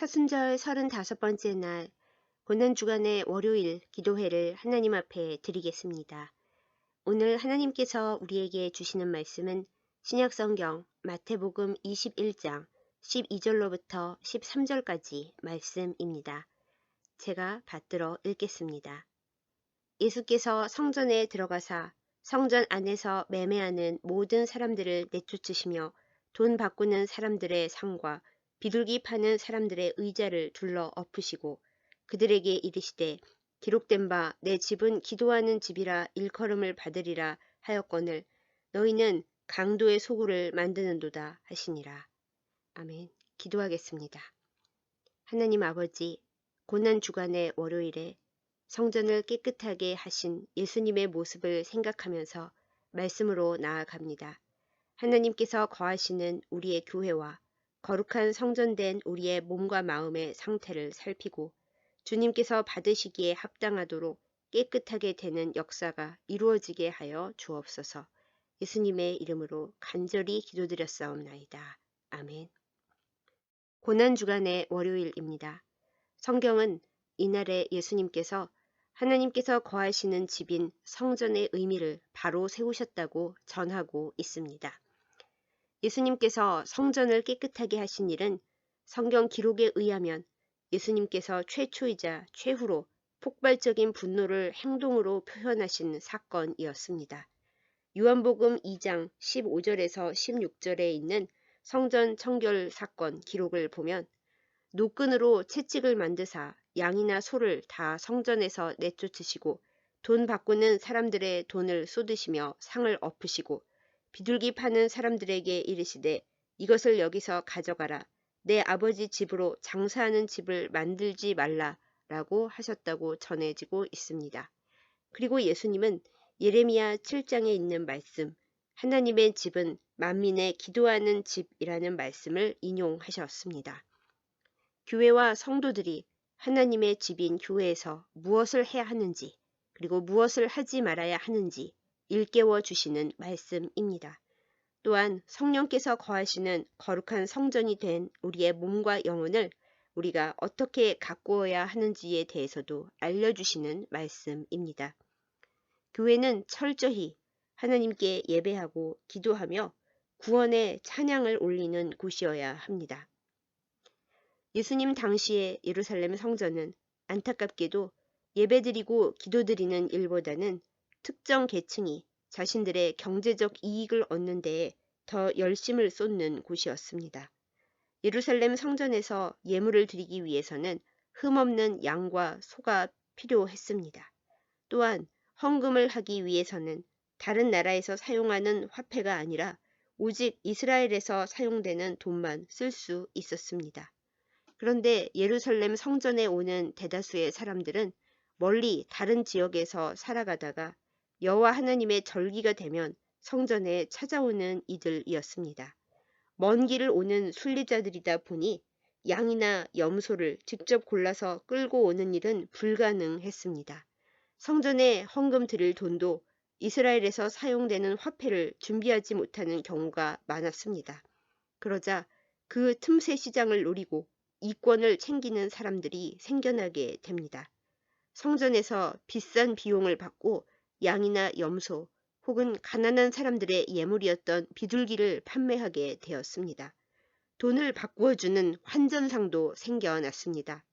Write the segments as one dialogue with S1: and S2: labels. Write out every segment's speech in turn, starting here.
S1: 사순절 35번째 날 고난주간의 월요일 기도회를 하나님 앞에 드리겠습니다. 오늘 하나님께서 우리에게 주시는 말씀은 신약성경 마태복음 21장 12절로부터 13절까지 말씀입니다. 제가 받들어 읽겠습니다. 예수께서 성전에 들어가사 성전 안에서 매매하는 모든 사람들을 내쫓으시며 돈 바꾸는 사람들의 상과 비둘기 파는 사람들의 의자를 둘러 엎으시고 그들에게 이르시되 기록된 바 내 집은 기도하는 집이라 일컬음을 받으리라 하였거늘 너희는 강도의 소굴을 만드는도다 하시니라. 아멘. 기도하겠습니다. 하나님 아버지, 고난 주간의 월요일에 성전을 깨끗하게 하신 예수님의 모습을 생각하면서 말씀으로 나아갑니다. 하나님께서 거하시는 우리의 교회와 거룩한 성전된 우리의 몸과 마음의 상태를 살피고 주님께서 받으시기에 합당하도록 깨끗하게 되는 역사가 이루어지게 하여 주옵소서. 예수님의 이름으로 간절히 기도드렸사옵나이다. 아멘. 고난주간의 월요일입니다. 성경은 이날에 예수님께서 하나님께서 거하시는 집인 성전의 의미를 바로 세우셨다고 전하고 있습니다. 예수님께서 성전을 깨끗하게 하신 일은 성경 기록에 의하면 예수님께서 최초이자 최후로 폭발적인 분노를 행동으로 표현하신 사건이었습니다. 요한복음 2장 15절에서 16절에 있는 성전 청결 사건 기록을 보면 노끈으로 채찍을 만드사 양이나 소를 다 성전에서 내쫓으시고 돈 바꾸는 사람들의 돈을 쏟으시며 상을 엎으시고 비둘기 파는 사람들에게 이르시되 이것을 여기서 가져가라. 내 아버지 집으로 장사하는 집을 만들지 말라. 라고 하셨다고 전해지고 있습니다. 그리고 예수님은 예레미야 7장에 있는 말씀, 하나님의 집은 만민의 기도하는 집이라는 말씀을 인용하셨습니다. 교회와 성도들이 하나님의 집인 교회에서 무엇을 해야 하는지, 그리고 무엇을 하지 말아야 하는지 일깨워 주시는 말씀입니다. 또한 성령께서 거하시는 거룩한 성전이 된 우리의 몸과 영혼을 우리가 어떻게 가꾸어야 하는지에 대해서도 알려주시는 말씀입니다. 교회는 철저히 하나님께 예배하고 기도하며 구원의 찬양을 올리는 곳이어야 합니다. 예수님 당시의 예루살렘 성전은 안타깝게도 예배드리고 기도드리는 일보다는 특정 계층이 자신들의 경제적 이익을 얻는 데에 더 열심을 쏟는 곳이었습니다. 예루살렘 성전에서 예물을 드리기 위해서는 흠없는 양과 소가 필요했습니다. 또한 헌금을 하기 위해서는 다른 나라에서 사용하는 화폐가 아니라 오직 이스라엘에서 사용되는 돈만 쓸 수 있었습니다. 그런데 예루살렘 성전에 오는 대다수의 사람들은 멀리 다른 지역에서 살아가다가 여호와 하나님의 절기가 되면 성전에 찾아오는 이들이었습니다. 먼 길을 오는 순리자들이다 보니 양이나 염소를 직접 골라서 끌고 오는 일은 불가능했습니다. 성전에 헌금 드릴 돈도 이스라엘에서 사용되는 화폐를 준비하지 못하는 경우가 많았습니다. 그러자 그 틈새 시장을 노리고 이권을 챙기는 사람들이 생겨나게 됩니다. 성전에서 비싼 비용을 받고 양이나 염소 혹은 가난한 사람들의 예물이었던 비둘기를 판매하게 되었습니다. 돈을 바꾸어주는 환전상도 생겨났습니다.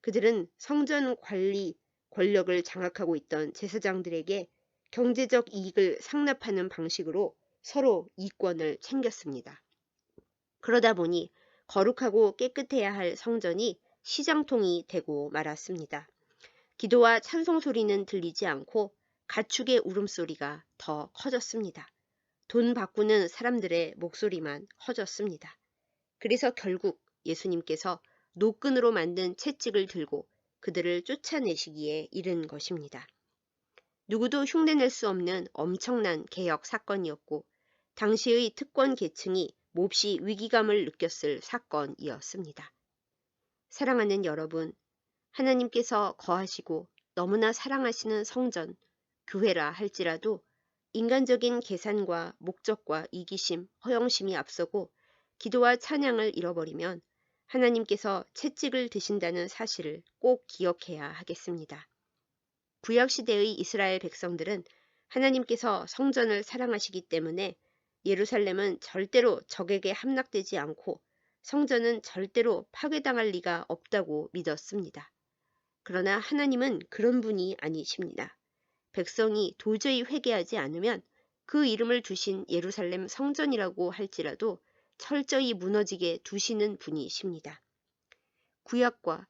S1: 그들은 성전 관리 권력을 장악하고 있던 제사장들에게 경제적 이익을 상납하는 방식으로 서로 이권을 챙겼습니다. 그러다 보니 거룩하고 깨끗해야 할 성전이 시장통이 되고 말았습니다. 기도와 찬송 소리는 들리지 않고 가축의 울음소리가 더 커졌습니다. 돈 바꾸는 사람들의 목소리만 커졌습니다. 그래서 결국 예수님께서 노끈으로 만든 채찍을 들고 그들을 쫓아내시기에 이른 것입니다. 누구도 흉내낼 수 없는 엄청난 개혁 사건이었고 당시의 특권 계층이 몹시 위기감을 느꼈을 사건이었습니다. 사랑하는 여러분, 하나님께서 거하시고 너무나 사랑하시는 성전, 교회라 할지라도 인간적인 계산과 목적과 이기심, 허영심이 앞서고 기도와 찬양을 잃어버리면 하나님께서 채찍을 드신다는 사실을 꼭 기억해야 하겠습니다. 구약시대의 이스라엘 백성들은 하나님께서 성전을 사랑하시기 때문에 예루살렘은 절대로 적에게 함락되지 않고 성전은 절대로 파괴당할 리가 없다고 믿었습니다. 그러나 하나님은 그런 분이 아니십니다. 백성이 도저히 회개하지 않으면 그 이름을 두신 예루살렘 성전이라고 할지라도 철저히 무너지게 두시는 분이십니다. 구약과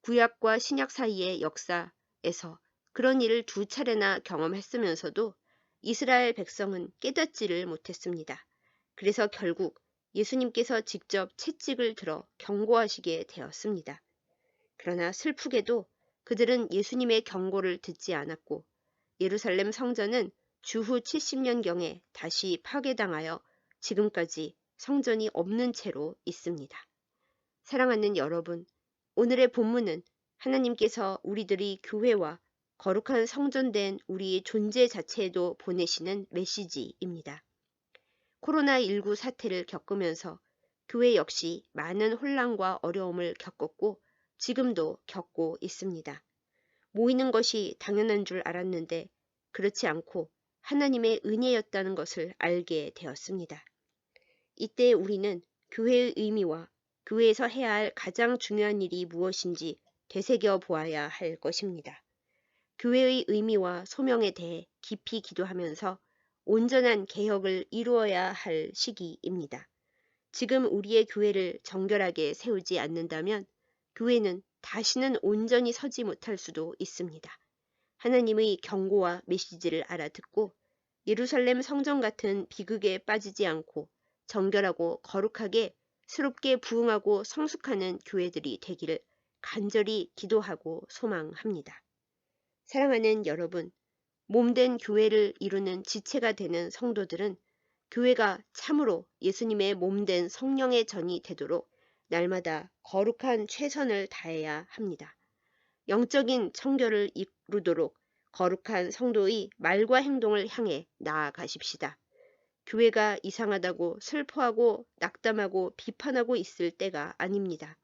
S1: 구약과 신약 사이의 역사에서 그런 일을 두 차례나 경험했으면서도 이스라엘 백성은 깨닫지를 못했습니다. 그래서 결국 예수님께서 직접 채찍을 들어 경고하시게 되었습니다. 그러나 슬프게도 그들은 예수님의 경고를 듣지 않았고 예루살렘 성전은 주후 70년경에 다시 파괴당하여 지금까지 성전이 없는 채로 있습니다. 사랑하는 여러분, 오늘의 본문은 하나님께서 우리들이 교회와 거룩한 성전된 우리의 존재 자체에도 보내시는 메시지입니다. 코로나19 사태를 겪으면서 교회 역시 많은 혼란과 어려움을 겪었고 지금도 겪고 있습니다. 모이는 것이 당연한 줄 알았는데 그렇지 않고 하나님의 은혜였다는 것을 알게 되었습니다. 이때 우리는 교회의 의미와 교회에서 해야 할 가장 중요한 일이 무엇인지 되새겨 보아야 할 것입니다. 교회의 의미와 소명에 대해 깊이 기도하면서 온전한 개혁을 이루어야 할 시기입니다. 지금 우리의 교회를 정결하게 세우지 않는다면 교회는 다시는 온전히 서지 못할 수도 있습니다. 하나님의 경고와 메시지를 알아듣고 예루살렘 성전 같은 비극에 빠지지 않고 정결하고 거룩하게 스럽게 부흥하고 성숙하는 교회들이 되기를 간절히 기도하고 소망합니다. 사랑하는 여러분, 몸된 교회를 이루는 지체가 되는 성도들은 교회가 참으로 예수님의 몸된 성령의 전이 되도록 날마다 거룩한 최선을 다해야 합니다. 영적인 청결을 이루도록 거룩한 성도의 말과 행동을 향해 나아가십시다. 교회가 이상하다고 슬퍼하고 낙담하고 비판하고 있을 때가 아닙니다.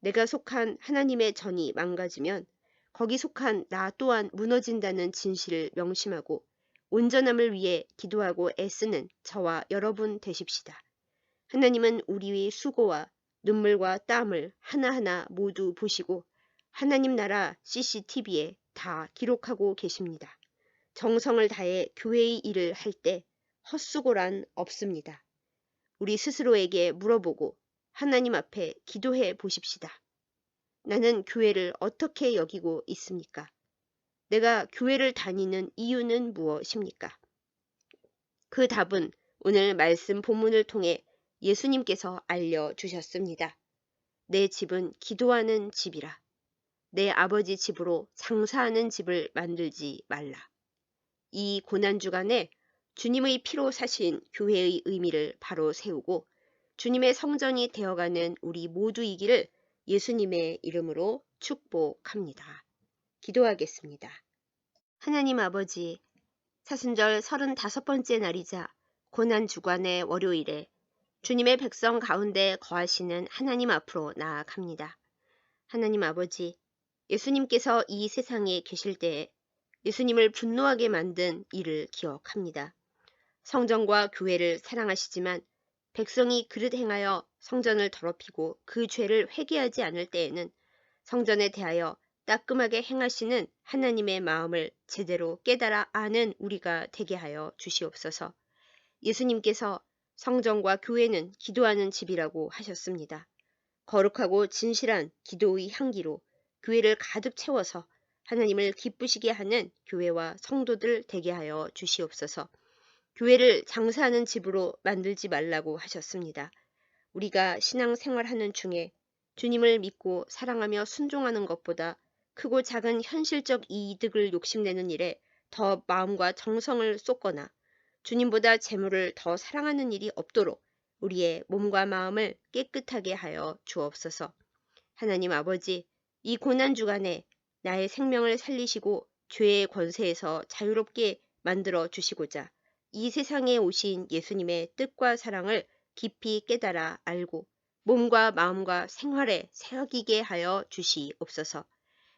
S1: 내가 속한 하나님의 전이 망가지면 거기 속한 나 또한 무너진다는 진실을 명심하고 온전함을 위해 기도하고 애쓰는 저와 여러분 되십시다. 하나님은 우리의 수고와 눈물과 땀을 하나하나 모두 보시고 하나님 나라 CCTV에 다 기록하고 계십니다. 정성을 다해 교회의 일을 할 때 헛수고란 없습니다. 우리 스스로에게 물어보고 하나님 앞에 기도해 보십시다. 나는 교회를 어떻게 여기고 있습니까? 내가 교회를 다니는 이유는 무엇입니까? 그 답은 오늘 말씀 본문을 통해 예수님께서 알려주셨습니다. 내 집은 기도하는 집이라. 내 아버지 집으로 장사하는 집을 만들지 말라. 이 고난주간에 주님의 피로 사신 교회의 의미를 바로 세우고 주님의 성전이 되어가는 우리 모두이기를 예수님의 이름으로 축복합니다. 기도하겠습니다. 하나님 아버지, 사순절 35번째 날이자 고난 주간의 월요일에 주님의 백성 가운데 거하시는 하나님 앞으로 나아갑니다. 하나님 아버지, 예수님께서 이 세상에 계실 때에 예수님을 분노하게 만든 일을 기억합니다. 성전과 교회를 사랑하시지만 백성이 그릇 행하여 성전을 더럽히고 그 죄를 회개하지 않을 때에는 성전에 대하여 따끔하게 행하시는 하나님의 마음을 제대로 깨달아 아는 우리가 되게 하여 주시옵소서. 예수님께서 성전과 교회는 기도하는 집이라고 하셨습니다. 거룩하고 진실한 기도의 향기로 교회를 가득 채워서 하나님을 기쁘시게 하는 교회와 성도들 되게 하여 주시옵소서. 교회를 장사하는 집으로 만들지 말라고 하셨습니다. 우리가 신앙생활하는 중에 주님을 믿고 사랑하며 순종하는 것보다 크고 작은 현실적 이득을 욕심내는 일에 더 마음과 정성을 쏟거나 주님보다 재물을 더 사랑하는 일이 없도록 우리의 몸과 마음을 깨끗하게 하여 주옵소서. 하나님 아버지, 이 고난 주간에 나의 생명을 살리시고 죄의 권세에서 자유롭게 만들어 주시고자 이 세상에 오신 예수님의 뜻과 사랑을 깊이 깨달아 알고 몸과 마음과 생활에 새기게 하여 주시옵소서.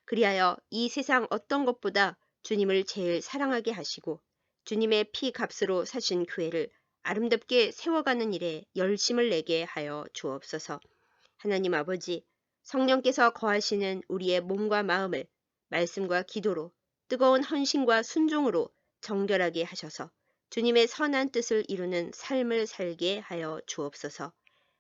S1: 그리하여 이 세상 어떤 것보다 주님을 제일 사랑하게 하시고 주님의 피 값으로 사신 교회를 아름답게 세워가는 일에 열심을 내게 하여 주옵소서. 하나님 아버지, 성령께서 거하시는 우리의 몸과 마음을 말씀과 기도로 뜨거운 헌신과 순종으로 정결하게 하셔서 주님의 선한 뜻을 이루는 삶을 살게 하여 주옵소서.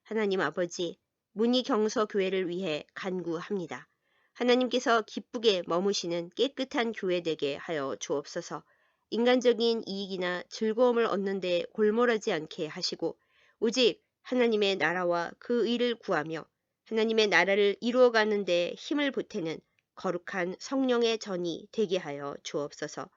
S1: 하나님 아버지, 문희경서 교회를 위해 간구합니다. 하나님께서 기쁘게 머무시는 깨끗한 교회 되게 하여 주옵소서. 인간적인 이익이나 즐거움을 얻는 데 골몰하지 않게 하시고 오직 하나님의 나라와 그 의를 구하며 하나님의 나라를 이루어가는 데 힘을 보태는 거룩한 성령의 전이 되게 하여 주옵소서.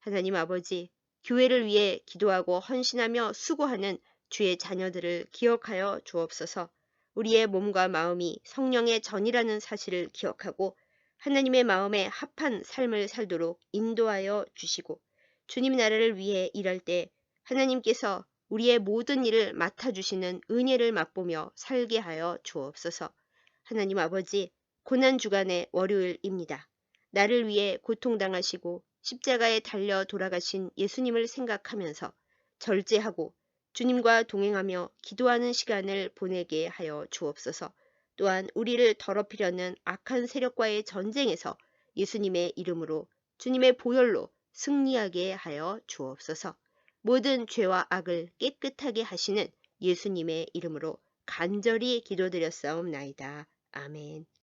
S1: 하나님 아버지, 교회를 위해 기도하고 헌신하며 수고하는 주의 자녀들을 기억하여 주옵소서. 우리의 몸과 마음이 성령의 전이라는 사실을 기억하고 하나님의 마음에 합한 삶을 살도록 인도하여 주시고 주님 나라를 위해 일할 때 하나님께서 우리의 모든 일을 맡아주시는 은혜를 맛보며 살게 하여 주옵소서. 하나님 아버지, 고난주간의 월요일입니다. 나를 위해 고통당하시고 십자가에 달려 돌아가신 예수님을 생각하면서 절제하고 주님과 동행하며 기도하는 시간을 보내게 하여 주옵소서. 또한 우리를 더럽히려는 악한 세력과의 전쟁에서 예수님의 이름으로 주님의 보혈로 승리하게 하여 주옵소서. 모든 죄와 악을 깨끗하게 하시는 예수님의 이름으로 간절히 기도드렸사옵나이다. 아멘.